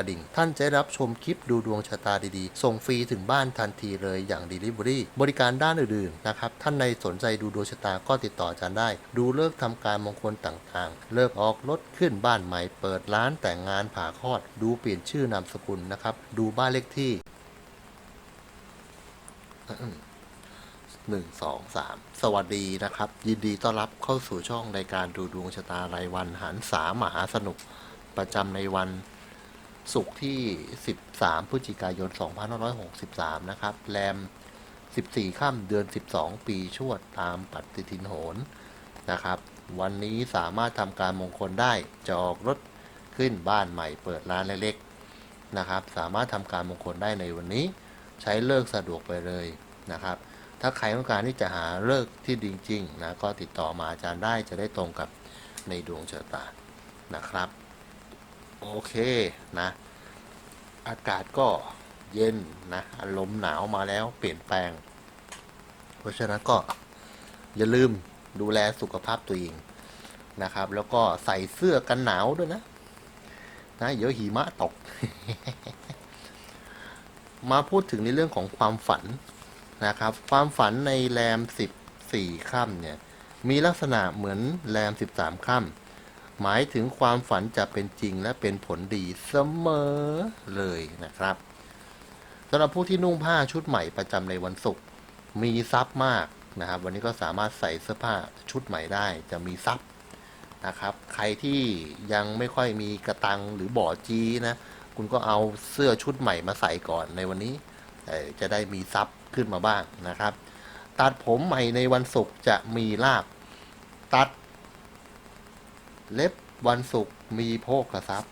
ะดิ่ง ท่านจะได้รับชมคลิปดูดวงชะตาดีๆ ส่งฟรีถึงบ้านทันทีเลยอย่าง Delivery บริการด้านอื่นๆนะครับ ท่านในสนใจดูดวงชะตาก็ติดต่ออาจารย์ได้ ดูเลิกษ์ทำการมงคลต่างๆ เลิกออกรถขึ้นบ้านใหม่ เปิดร้านแต่งงานผ่าคลอด ดูเปลี่ยนชื่อนามสกุลนะครับ ดูบ้านเลขที่หนึ่งสองสามสวัสดีนะครับ ยินดีต้อนรับเข้าสู่ช่องในการดูดวงชะตารายวันหันสามหาสนุก ประจำในวัน ศุกร์ที่ 13 พฤศจิกายน 2563 นะครับ แรม 14ค่ำเดือน 12 ปีชวดตามปฏิทินโหรนะครับ วันนี้สามารถทำการมงคลได้จะออกรถขึ้นบ้านใหม่เปิดร้านเล็กๆนะครับ สามารถทำการมงคลได้ในวันนี้ ใช้เลิกสะดวกไปเลยนะครับ ถ้าใครต้องการที่จะหาเลิกที่จริงๆนะก็ติดต่อมาอาจารย์ได้จะได้ตรงกับในดวงชะตานะครับ โอเคนะ อากาศก็เย็นนะอารมณ์หนาวมาแล้วเปลี่ยนแปลง เพราะฉะนั้นก็อย่าลืมดูแลสุขภาพตัวเองนะครับ แล้วก็ใส่เสื้อกันหนาวด้วยนะ นะเดี๋ยวหิมะตก มาพูดถึงในเรื่องของความฝันนะครับ ความฝันในแรม 14 ค่ำเนี่ย มีลักษณะเหมือนแรม 13 ค่ำ หมายถึงความฝันจะเป็นจริงและเป็นผลดีเสมอเลยนะครับสำหรับผู้ที่นุ่งผ้าชุดใหม่ประจำในวันศุกร์มีทรัพย์มากนะครับ วันนี้ก็สามารถใส่เสื้อผ้าชุดใหม่ได้ จะมีทรัพย์นะครับ ใครที่ยังไม่ค่อยมีกระตังหรือบ่อจีนะคุณก็เอาเสื้อชุดใหม่มาใส่ก่อนในวันนี้จะได้มีทรัพย์ขึ้นมาบ้างนะครับ ตัดผมใหม่ในวันศุกร์จะมีลาบตัด เล็บวันศุกร์มีโภคทรัพย์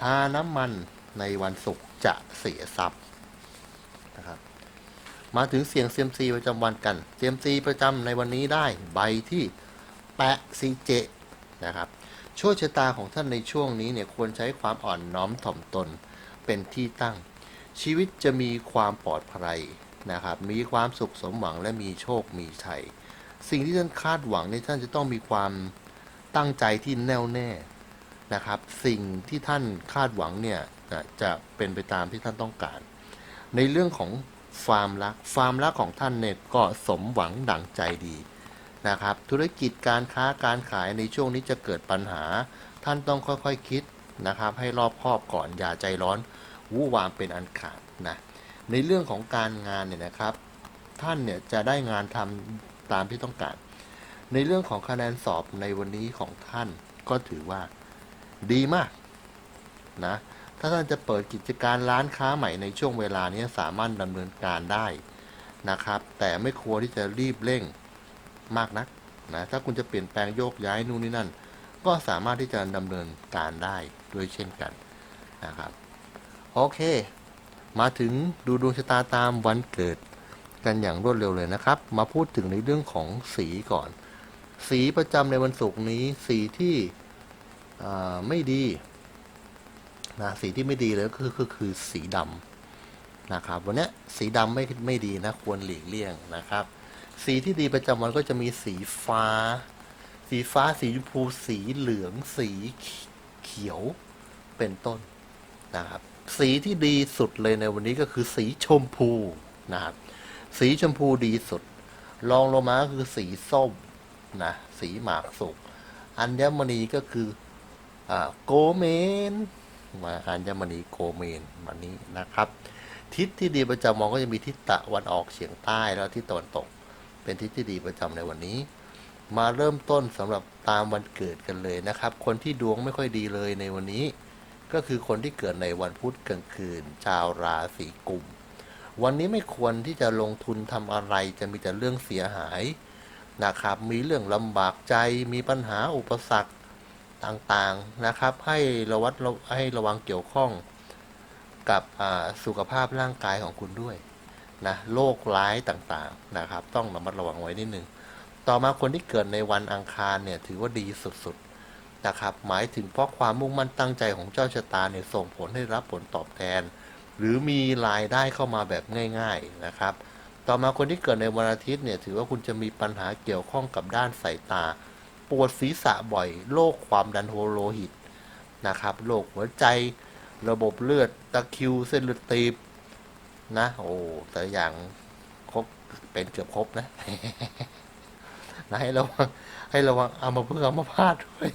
ทาน้ำมันในวันศุกร์จะเสียทรัพย์นะครับ มาถึงเสียงเซียมซีประจำวันกันเซียมซีประจำในวันนี้ได้ใบที่แปะซีเจนะครับโชคชะตาของท่านในช่วงนี้เนี่ยควรใช้ความอ่อนน้อมถ่อมตนเป็นที่ตั้ง ชีวิตจะมีความปลอดภัยนะครับ มีความสุขสมหวังและมีโชคมีชัย สิ่งที่ท่านคาดหวังในยท่านจะต้องมีความ ตั้งใจที่แน่วแน่นะครับ สิ่งที่ท่านคาดหวังเนี่ยจะเป็นไปตามที่ท่านต้องการ ในเรื่องของความรักความรักของท่านเนี่ยก็สมหวังดั่งใจดีนะครับ ธุรกิจการค้าการขายในช่วงนี้จะเกิดปัญหา ท่านต้องค่อยๆคคิดนะครับ ให้รอบคอบก่อนอย่าใจร้อนวู่วามเป็นอันขาดนะในเรื่องของการงานเนี่ยนะครับ ท่านเนี่ยจะได้งานทำตามที่ต้องการ ในเรื่องของคะแนนสอบในวันนี้ของท่านก็ถือว่าดีมากนะ ถ้าท่านจะเปิดกิจการร้านค้าใหม่ในช่วงเวลานี้สามารถดำเนินการได้นะครับ แต่ไม่ควรที่จะรีบเร่งมากนักนะ ถ้าคุณจะเปลี่ยนแปลงโยกย้ายนู่นนี่นั่น ก็สามารถที่จะดำเนินการได้ด้วยเช่นกันนะครับ โอเค มาถึงดูดวงชะตาตามวันเกิดกันอย่างรวดเร็วเลยนะครับ มาพูดถึงในเรื่องของสีก่อน สีประจำในวันศุกร์นี้สีที่ไม่ดีนะสีที่ไม่ดีเลยก็คือคือคือสีดำนะครับ วันนี้สีดำไม่ไม่ดีนะควรหลีกเลี่ยงนะครับ สีที่ดีประจำวันก็จะมีสีฟ้า สีฟ้าสีชมพูสีเหลืองสีเขียวเป็นต้นนะครับ สีที่ดีสุดเลยในวันนี้ก็คือสีชมพูนะครับ สีชมพูดีสุดรองลงมาคือสีส้ม นะสีหมากสุกอัญมณีก็คืออโกเมนมาอัญมณีโกเมนวันนี้นะครับ ทิศที่ดีประจำวันก็จะมีทิศตะวันออกเฉียงใต้แล้วทิศตะวันตก เป็นทิศที่ดีประจำในวันนี้ มาเริ่มต้นสำหรับตามวันเกิดกันเลยนะครับ คนที่ดวงไม่ค่อยดีเลยในวันนี้ ก็คือคนที่เกิดในวันพุธกลางคืน ชาวราศีกุม วันนี้ไม่ควรที่จะลงทุนทำอะไรจะมีแต่เรื่องเสียหาย นะครับ มีเรื่องลำบากใจมีปัญหาอุปสรรคต่างๆนะครับ ให้ระวัดให้ระวังเกี่ยวข้องกับสุขภาพร่างกายของคุณด้วยนะโรคร้ายต่างๆนะครับ ต้องระมัดระวังไว้นิดนึงต่อมาคนที่เกิดในวันอังคารเนี่ยถือว่าดีสุดๆนะครับ หมายถึงเพราะความมุ่งมั่นตั้งใจของเจ้าชะตาเนี่ยส่งผลให้รับผลตอบแทน หรือมีรายได้เข้ามาแบบง่าย ๆนะครับ ต่อมาคนที่เกิดในวันอาทิตย์เนี่ยถือว่าคุณจะมีปัญหาเกี่ยวข้องกับด้านสายตา ปวดศีรษะบ่อยโรคความดันโลหิตนะครับโรคหัวใจระบบเลือดตะคิวเส้นเลือดตีบนะโอ้แต่อย่างครบเป็นเกือบครบนะนะให้ระวังให้ระวังเอามาเพื่อเอามาพาดด้วย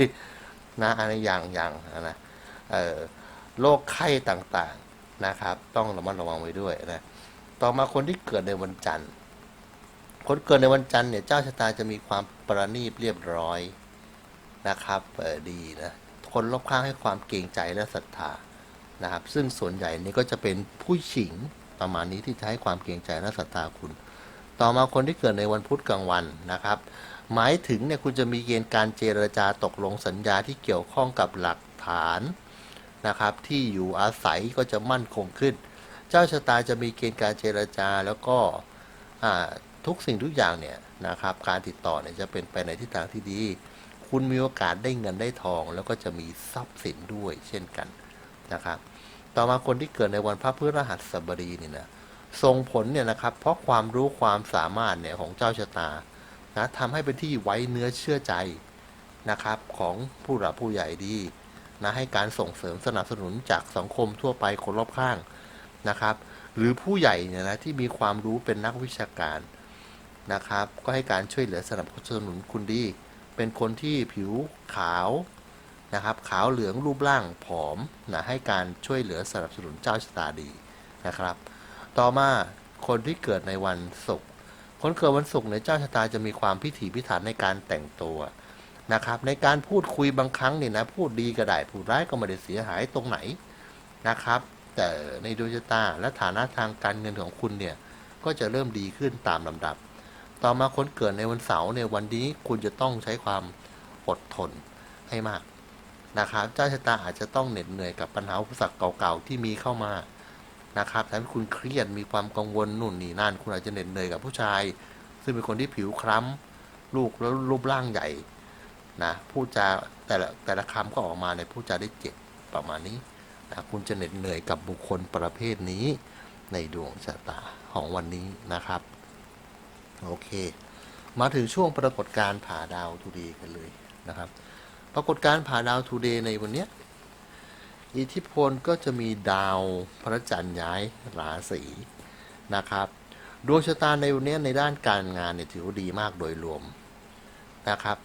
นะอันนี้อย่างอย่างนะเออโรคไข้ต่างๆนะครับ ต้องระมัดระวังไว้ด้วยนะ ต่อมาคนที่เกิดในวันจันทร์ คนเกิดในวันจันทร์เนี่ยเจ้าชะตาจะมีความประณีตเรียบร้อยนะครับดีนะคนรอบข้างให้ความเกรงใจและศรัทธานะครับ ซึ่งส่วนใหญ่นี่ก็จะเป็นผู้หญิงประมาณนี้ที่จะให้ความเกรงใจและศรัทธาคุณ ต่อมาคนที่เกิดในวันพุธกลางวันนะครับ หมายถึงเนี่ยคุณจะมีเกณฑ์การเจรจาตกลงสัญญาที่เกี่ยวข้องกับหลักฐานนะครับ ที่อยู่อาศัยก็จะมั่นคงขึ้น เจ้าชะตาจะมีเกณฑ์การเจรจาแล้วก็ทุกสิ่งทุกอย่างเนี่ยนะครับการติดต่อเนี่ยจะเป็นไปในทิศทางที่ดี คุณมีโอกาสได้เงินได้ทอง แล้วก็จะมีทรัพย์สินด้วยเช่นกันนะครับ ต่อมาคนที่เกิดในวันพระพฤหัสบดีนี่นะส่งผลเนี่ยนะครับเพราะความรู้ความสามารถเนี่ยของเจ้าชะตานะทำให้เป็นที่ไว้เนื้อเชื่อใจนะครับของผู้หลักผู้ใหญ่ดีนะให้การส่งเสริมสนับสนุนจากสังคมทั่วไปคนรอบข้าง นะครับ หรือผู้ใหญ่เนี่ยนะที่มีความรู้เป็นนักวิชาการนะครับ ก็ให้การช่วยเหลือสนับสนุนคุณดี เป็นคนที่ผิวขาวนะครับ ขาวเหลืองรูปร่างผอมนะให้การช่วยเหลือสนับสนุนเจ้าชะตาดีนะครับ ต่อมาคนที่เกิดในวันศุกร์คนเกิดวันศุกร์ในเจ้าชะตาจะมีความพิถีพิถันในการแต่งตัวนะครับในการพูดคุยบางครั้งเนี่ยนะพูดดีก็ได้พูดร้ายก็ไม่ได้เสียหายตรงไหนนะครับ แต่ในดวงชะตาและฐานะทางการเงินของคุณเนี่ยก็จะเริ่มดีขึ้นตามลำดับ ต่อมาคนเกิดในวันเสาร์ในวันนี้คุณจะต้องใช้ความอดทนให้มากนะครับเจ้าชะตาอาจจะต้องเหน็ดเหนื่อยกับปัญหาอุปสรรคเก่าๆที่มีเข้ามานะครับทำให้คุณเครียดมีความกังวลนู่นนี่นั่นคุณอาจจะเหน็ดเหนื่อยกับผู้ชาย ซึ่งเป็นคนที่ผิวคล้ำลูกแล้วรูปร่างใหญ่นะพูดจาแต่ละแต่ละคำก็ออกมาในพูดจาได้เจ็บประมาณนี้ คุณจะเหน็ดเหนื่อยกับบุคคลประเภทนี้ในดวงชะตาของวันนี้นะครับ โอเค มาถึงช่วงปรากฏการผ่าดาวทูเดย์กันเลยนะครับ ปรากฏการผ่าดาวทูเดย์ในวันนี้อิทธิพลก็จะมีดาวพระจันทร์ย้ายราศีนะครับดวงชะตาในวันนี้ในด้านการงานเนี่ยถือว่าดีมากโดยรวมนะครับ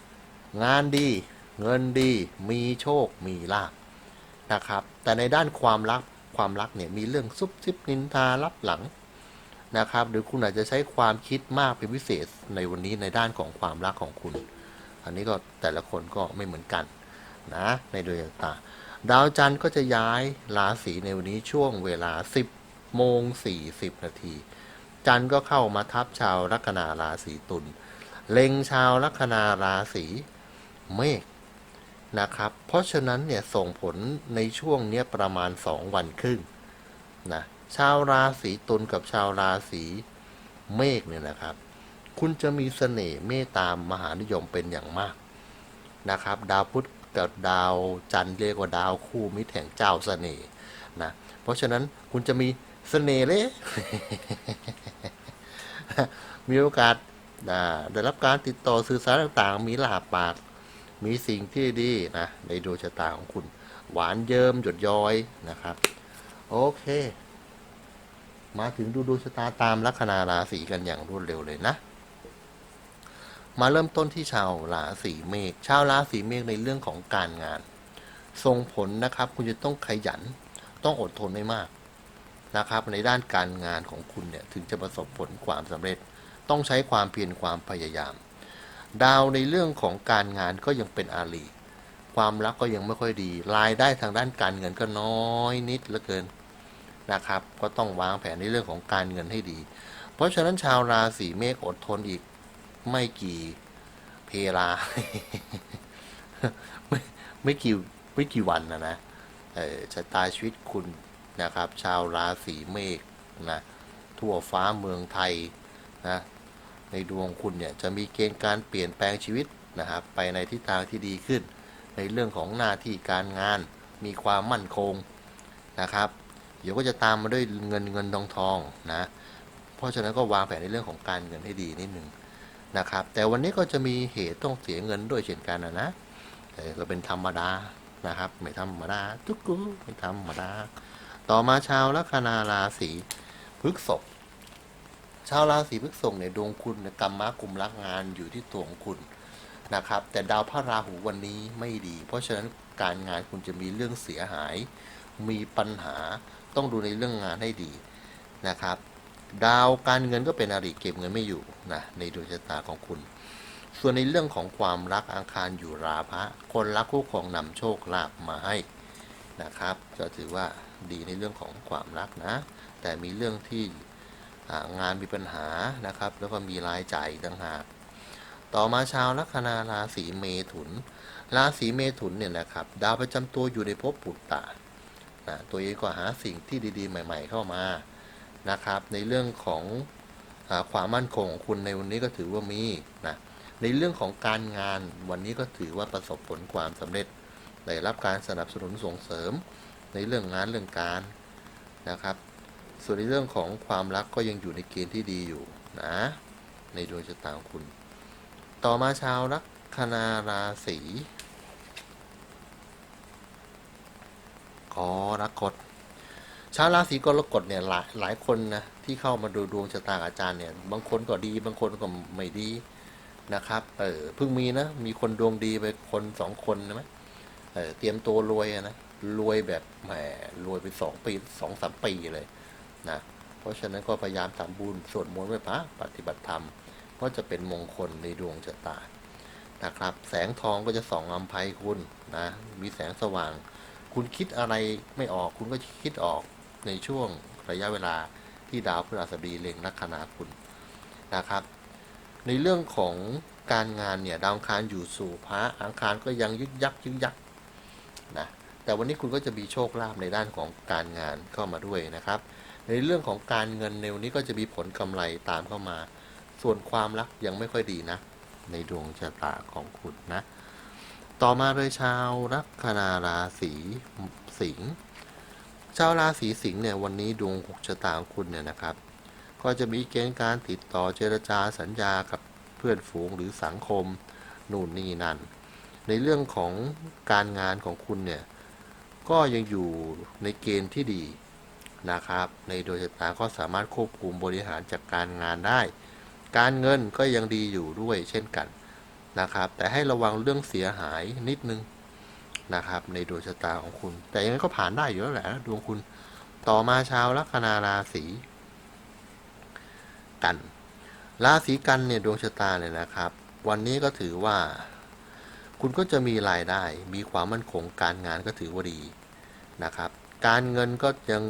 งานดีเงินดีมีโชคมีลาภ นะครับ แต่ในด้านความรักความรักเนี่ยมีเรื่องซุบซิบนินทารับหลังนะครับ หรือคุณอาจจะใช้ความคิดมากเป็นพิเศษในวันนี้ในด้านของความรักของคุณ อันนี้ก็แต่ละคนก็ไม่เหมือนกันนะในดวงชะตาดาวจันทร์ก็จะย้ายราศีในวันนี้ช่วงเวลา 10โมง40 นาที จันทร์ก็เข้ามาทับชาวลัคนาราศีตุลเล็งชาวลัคนาราศีเมษ นะครับ เพราะฉะนั้นเนี่ยส่งผลในช่วงเนี้ยประมาณ 2 วันครึ่งนะชาวราศีตุลกับชาวราศีเมษเนี่ยนะครับ คุณจะมีเสน่ห์เมตตามมหานิยมเป็นอย่างมากนะครับ ดาวพุธกับดาวจันทร์เรียกว่าดาวคู่มิตรแห่งเจ้าเสน่ห์นะเพราะฉะนั้นคุณจะมีเสน่ห์เลยมีโอกาสได้รับการติดต่อสื่อสารต่างๆ มีลาบปาก มีสิ่งที่ดีนะในดวงชะตาของคุณ หวานเยิ้มหยดย้อยนะครับ โอเค มาถึงดูดวงชะตาตามลัคนาราศีกันอย่างรวดเร็วเลยนะ มาเริ่มต้นที่ชาวราศีเมษชาวราศีเมษในเรื่องของการงานส่งผลนะครับ คุณจะต้องขยัน ต้องอดทนไม่มากนะครับ ในด้านการงานของคุณเนี่ยถึงจะประสบผลความสำเร็จ ต้องใช้ความเพียรความพยายาม ดาวในเรื่องของการงานก็ยังเป็นอาลีความรักก็ยังไม่ค่อยดี รายได้ทางด้านการเงินก็น้อยนิดเหลือเกินนะครับ ก็ต้องวางแผนในเรื่องของการเงินให้ดี เพราะฉะนั้นชาวราศีเมษอดทนอีกไม่กี่เพลาไม่ไม่กี่ไม่กี่วันนะนะชะตาชีวิตคุณนะครับ ชาวราศีเมษนะทั่วฟ้าเมืองไทยนะ ในดวงคุณเนี่ยจะมีเกณฑ์การเปลี่ยนแปลงชีวิตนะครับไปในทิศทางที่ดีขึ้น ในเรื่องของหน้าที่การงานมีความมั่นคงนะครับ เดี๋ยวก็จะตามมาด้วยเงินเงินทองทองนะเพราะฉะนั้นก็วางแผนในเรื่องของการเงินให้ดีนิดนึงนะครับ แต่วันนี้ก็จะมีเหตุต้องเสียเงินด้วยเช่นกันนะนะแต่ก็เป็นธรรมดานะครับ ไม่ธรรมดาทุกกูไม่ธรรมดา ต่อมาชาวลัคนาราศีพฤษภ ชาวราศีพฤษภเนี่ยดวงคุณกรรมะกลุ่มรักงานอยู่ที่ตัวของคุณนะครับ แต่ดาวพระราหูวันนี้ไม่ดี เพราะฉะนั้นการงานคุณจะมีเรื่องเสียหาย มีปัญหาต้องดูในเรื่องงานให้ดีนะครับ ดาวการเงินก็เป็นอริเก็บเงินไม่อยู่นะในดวงชะตาของคุณ ส่วนในเรื่องของความรักอังคารอยู่ราพะคนรักคู่ครองนำโชคลาภมาให้นะครับก็ถือว่าดีในเรื่องของความรักนะ แต่มีเรื่องที่ งานมีปัญหานะครับ แล้วก็มีรายจ่ายต่างหาก ต่อมาชาวลัคนาราศีเมถุน ราศีเมถุนเนี่ยนะครับ ดาวประจำตัวอยู่ในภพปุตตะนะตัวเองก็หาสิ่งที่ดีๆ ใหม่ ๆ เข้ามานะครับ ในเรื่องของอความมั่นคงของคุณในวันนี้ก็ถือว่ามีนะในเรื่องของการงานวันนี้ก็ถือว่าประสบผลความสำเร็จได้รับการสนับสนุนส่งเสริม ในเรื่องงานเรื่องการนะครับ ส่วนในเรื่องของความรักก็ยังอยู่ในเกณฑ์ที่ดีอยู่นะ ในดวงชะตาคุณ ต่อมาชาวลัคนาราศีกรกฎชาวราศีกรกฎเนี่ยหลายหลายคนนะที่เข้ามาดูดวงชะตาอาจารย์เนี่ย บางคนก็ดี บางคนก็ไม่ดีนะครับเออเพิ่งมีนะมีคนดวงดีไปคนสองคนนะไหมเออเตรียมตัวรวยนะรวยแบบแหมรวยไปสองปีสองสามปีเลย นะเพราะฉะนั้นก็พยายามทำบุญสวดมนต์ไหว้พระปฏิบัติธรรมก็จะเป็นมงคลในดวงชะตานะครับ แสงทองก็จะส่องอำไพคุณนะมีแสงสว่าง คุณคิดอะไรไม่ออกคุณก็คิดออกในช่วงระยะเวลาที่ดาวพฤหัสบดีเล็งลัคนาคุณนะครับ ในเรื่องของการงานเนี่ยดาวอังคารอยู่สู่พระอังคารก็ยังยึกยักยึกยักนะแต่วันนี้คุณก็จะมีโชคลาภในด้านของการงานเข้ามาด้วยนะครับ ในเรื่องของการเงินในวันนี้ก็จะมีผลกำไรตามเข้ามา ส่วนความรักยังไม่ค่อยดีนะ ในดวงชะตาของคุณนะ ต่อมาเลยชาวลัคนาราศีสิงห์ชาวราศีสิงห์เนี่ยวันนี้ดวงชะตาของคุณเนี่ยนะครับ ก็จะมีเกณฑ์การติดต่อเจรจาสัญญากับเพื่อนฝูงหรือสังคมนู่นนี่นั่น ในเรื่องของการงานของคุณเนี่ยก็ยังอยู่ในเกณฑ์ที่ดี นะครับ ในดวงชะตาก็สามารถควบคุมบริหารจัดการงานได้ การเงินก็ยังดีอยู่ด้วยเช่นกันนะครับ แต่ให้ระวังเรื่องเสียหายนิดนึงนะครับ ในดวงชะตาของคุณ แต่ยังไงก็ผ่านได้อยู่แล้วแหละดวงคุณต่อมาชาวลัคนาราศีกันราศีกันเนี่ยดวงชะตาเนี่ยนะครับ วันนี้ก็ถือว่า คุณก็จะมีรายได้ มีความมั่นคงการงานก็ถือว่าดีนะครับ การเงินก็ยัง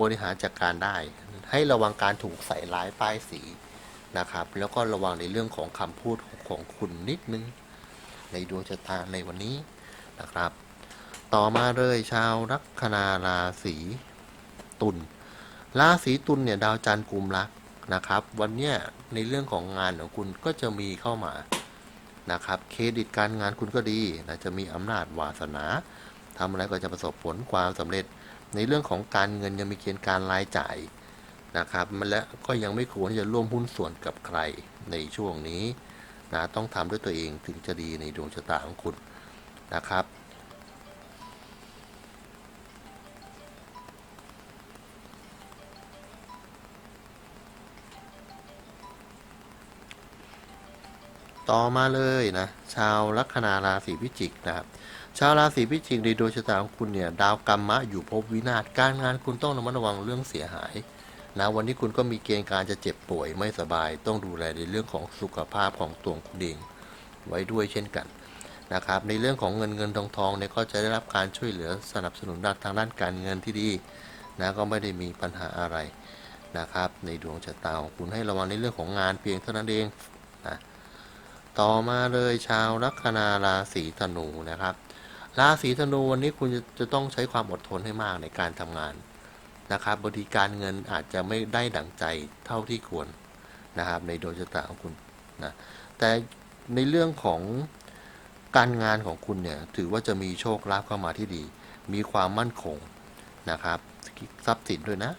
บริหารจัดการได้ ให้ระวังการถูกใส่ร้ายป้ายสีนะครับ แล้วก็ระวังในเรื่องของคำพูดของคุณนิดนึง ในดวงชะตาในวันนี้นะครับ ต่อมาเลยชาวลัคนาราศีตุลราศีตุลเนี่ยดาวจันทร์กลุ่มรักนะครับ วันเนี้ยในเรื่องของงานของคุณก็จะมีเข้ามานะครับเครดิตการงานคุณก็ดีนะจะมีอำนาจวาสนาทำอะไรก็จะประสบผลความสำเร็จ ในเรื่องของการเงินยังมีเกณฑ์การรายจ่ายนะครับมันและก็ยังไม่ควรจะร่วมหุ้นส่วนกับใครในช่วงนี้นะต้องทำด้วยตัวเองถึงจะดีในดวงชะตาของคุณนะครับ ต่อมาเลยนะชาวลัคนาราศีพิจิกนะครับ ชาวราศีพิจิกในดวงชะตาของคุณเนี่ยดาวกรรมะอยู่ภพวินาศการงานคุณต้องระมัดระวังเรื่องเสียหายนะวันนี้คุณก็มีเกณฑ์การจะเจ็บป่วยไม่สบาย ต้องดูแลในเรื่องของสุขภาพของตัวคุณเองไว้ด้วยเช่นกันนะครับในเรื่องของเงินเงินทองทองเนี่ยก็จะได้รับการช่วยเหลือสนับสนุนด้านทางด้านการเงินที่ดีนะก็ไม่ได้มีปัญหาอะไรนะครับในดวงชะตาของคุณให้ระวังในเรื่องของงานเพียงเท่านั้นเองนะต่อมาเลยชาวลัคนาราศีธนูนะครับ ราศีธนูวันนี้คุณจะจะต้องใช้ความอดทนให้มากในการทำงานนะครับบางทีการเงินอาจจะไม่ได้ดั่งใจเท่าที่ควรนะครับในดวงชะตาของคุณนะแต่ในเรื่องของการงานของคุณเนี่ยถือว่าจะมีโชคลาภเข้ามาที่ดี มีความมั่นคงนะครับทรัพย์สินด้วยนะ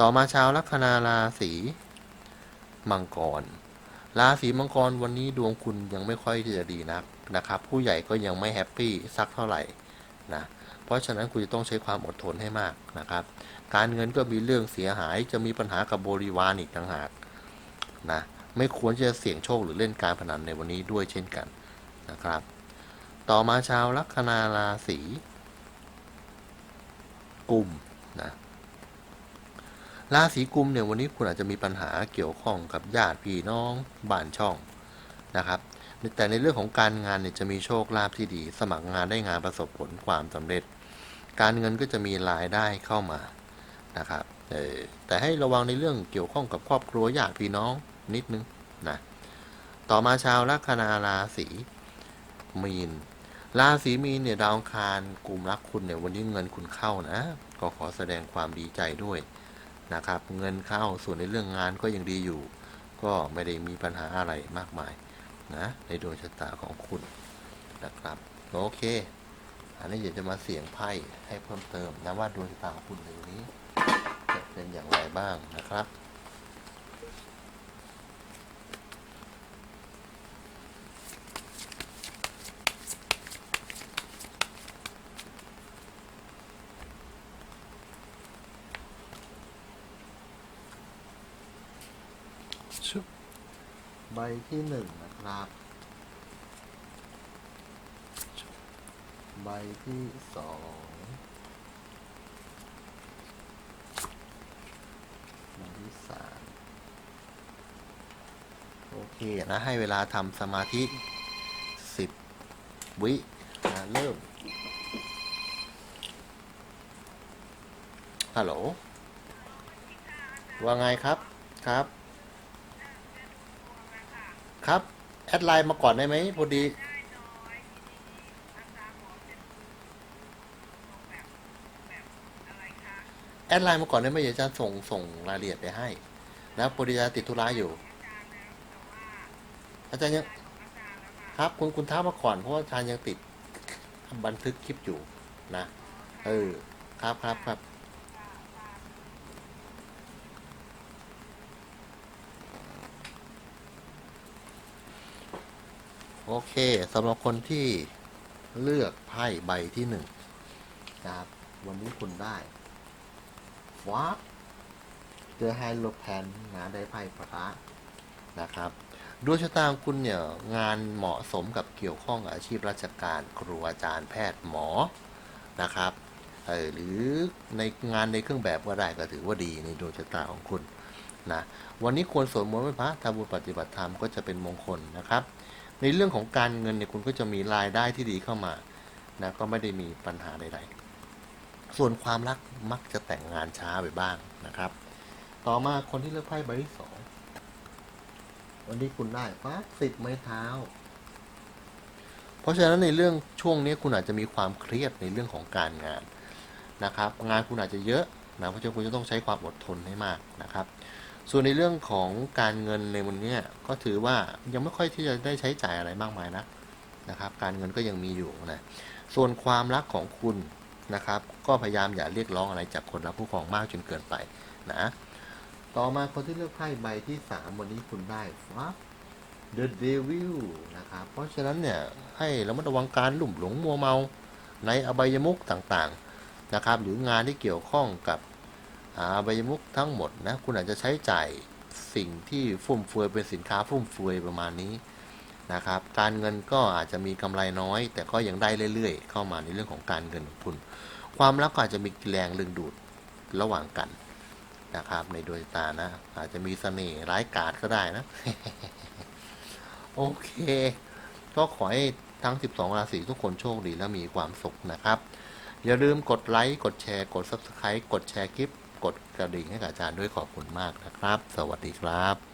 ต่อมาชาวลัคนาราศีมังกร ราศีมังกรวันนี้ดวงคุณยังไม่ค่อยจะดีนักนะครับ ผู้ใหญ่ก็ยังไม่แฮปปี้สักเท่าไหร่นะเพราะฉะนั้นคุณจะต้องใช้ความอดทนให้มากนะครับ การเงินก็มีเรื่องเสียหายจะมีปัญหากับบริวารอีกต่างหากนะไม่ควรจะเสี่ยงโชคหรือเล่นการพนันในวันนี้ด้วยเช่นกันนะครับ ต่อมาชาวลัคนาราศีกุมนะ ราศีกุมเนี่ยวันนี้คุณอาจจะมีปัญหาเกี่ยวข้องกับญาติพี่น้องบ้านช่องนะครับแต่ในเรื่องของการงานเนี่ยจะมีโชคลาภที่ดี สมัครงานได้งานประสบผลความสำเร็จ การเงินก็จะมีรายได้เข้ามานะครับแต่ให้ระวังในเรื่องเกี่ยวข้องกับครอบครัวญาติพี่น้องนิดนึงนะต่อมาชาวลัคนาราศีมีนราศีมีนเนี่ยดาวคารกลุ่มรักคุณเนี่ยวันนี้เงินคุณเข้านะ ก็ขอแสดงความดีใจด้วย นะครับ เงินเข้าส่วนในเรื่องงานก็ยังดีอยู่ ก็ไม่ได้มีปัญหาอะไรมากมายนะในดวงชะตาของคุณนะครับโอเค อันนี้อยากจะมาเสี่ยงไพ่ให้เพิ่มเติมนะว่าดวงชะตาของคุณในวันนี้จะเป็นอย่างไรบ้างนะครับชุบ ใบที่หนึ่งนะครับ ใบที่สองใบที่สามโอเคนะ ให้เวลาทำสมาธิสิบวินะเริ่ม ฮัลโหล ว่าไงครับ ครับ ครับ แอดไลน์มาก่อนได้ไหมพอดี แอดไลน์มาก่อนได้ไหมเดี๋ยวจะส่งส่งรายละเอียดไปให้นะพอดีจะติดธุระอยู่ อาจารย์ยังครับคุณคุณท้ามาก่อนเพราะว่าอาจารย์ยังติดบันทึกคลิปอยู่นะ เออ ครับครับครับ โอเคสำหรับคนที่เลือกไพ่ใบที่หนึ่งนะครับวันนี้คุณได้ฟ้าเจอไฮโลแพนนะได้ไพ่พระนะครับดวงชะตาของคุณเนี่ยงานเหมาะสมกับเกี่ยวข้องกับอาชีพราชการครูอาจารย์แพทย์หมอนะครับเออหรือในงานในเครื่องแบบก็ได้ก็ถือว่าดีในดวงชะตาของคุณนะวันนี้ควรสวดมนต์ไหว้พระทำบุญปฏิบัติธรรมก็จะเป็นมงคลนะครับ ในเรื่องของการเงินเนี่ยคุณก็จะมีรายได้ที่ดีเข้ามานะก็ไม่ได้มีปัญหาใดๆ ส่วนความรักมักจะแต่งงานช้าไปบ้างนะครับ ต่อมาคนที่เลือกไพ่ใบที่สองวันนี้คุณได้ฟ้าสิบไม้เท้า เพราะฉะนั้นในเรื่องช่วงนี้คุณอาจจะมีความเครียดในเรื่องของการงานนะครับ งานคุณอาจจะเยอะนะเพราะฉะนั้นคุณจะต้องใช้ความอดทนให้มากนะครับ ส่วนในเรื่องของการเงินในวันนี้ก็ถือว่ายังไม่ค่อยที่จะได้ใช้จ่ายอะไรมากมายนะนะครับ การเงินก็ยังมีอยู่นะส่วนความรักของคุณนะครับ ก็พยายามอย่าเรียกร้องอะไรจากคนรักผู้ครองมากจนเกินไปนะต่อมาคนที่เลือกไพ่ใบที่สามวันนี้คุณได้ฟ้า The Devil นะครับ เพราะฉะนั้นเนี่ยให้ระมัดระวังการหลุ่มหลงมัวเมาในอบายมุกต่างๆนะครับ หรืองานที่เกี่ยวข้องกับ อาอบายมุกทั้งหมดนะคุณอาจจะใช้จ่ายสิ่งที่ฟุ่มเฟือยเป็นสินค้าฟุ่มเฟือยประมาณนี้นะครับ การเงินก็อาจจะมีกำไรน้อย แต่ก็ยังได้เรื่อย ๆ เข้ามาในเรื่องของการเงินของคุณ ความรักก็อาจจะมีแรงดึงดูดระหว่างกันนะครับ ในดวงตานะ อาจจะมีเสน่ห์ร้ายกาจก็ได้นะ โอเค ก็ขอให้ทั้ง 12 ราศีทุกคนโชคดีและมีความสุขนะครับ อย่าลืมกดไลค์กดแชร์ กด Subscribe กดแชร์คลิป กดกระดิ่งให้กับอาจารย์ด้วยขอบคุณมากนะครับ สวัสดีครับ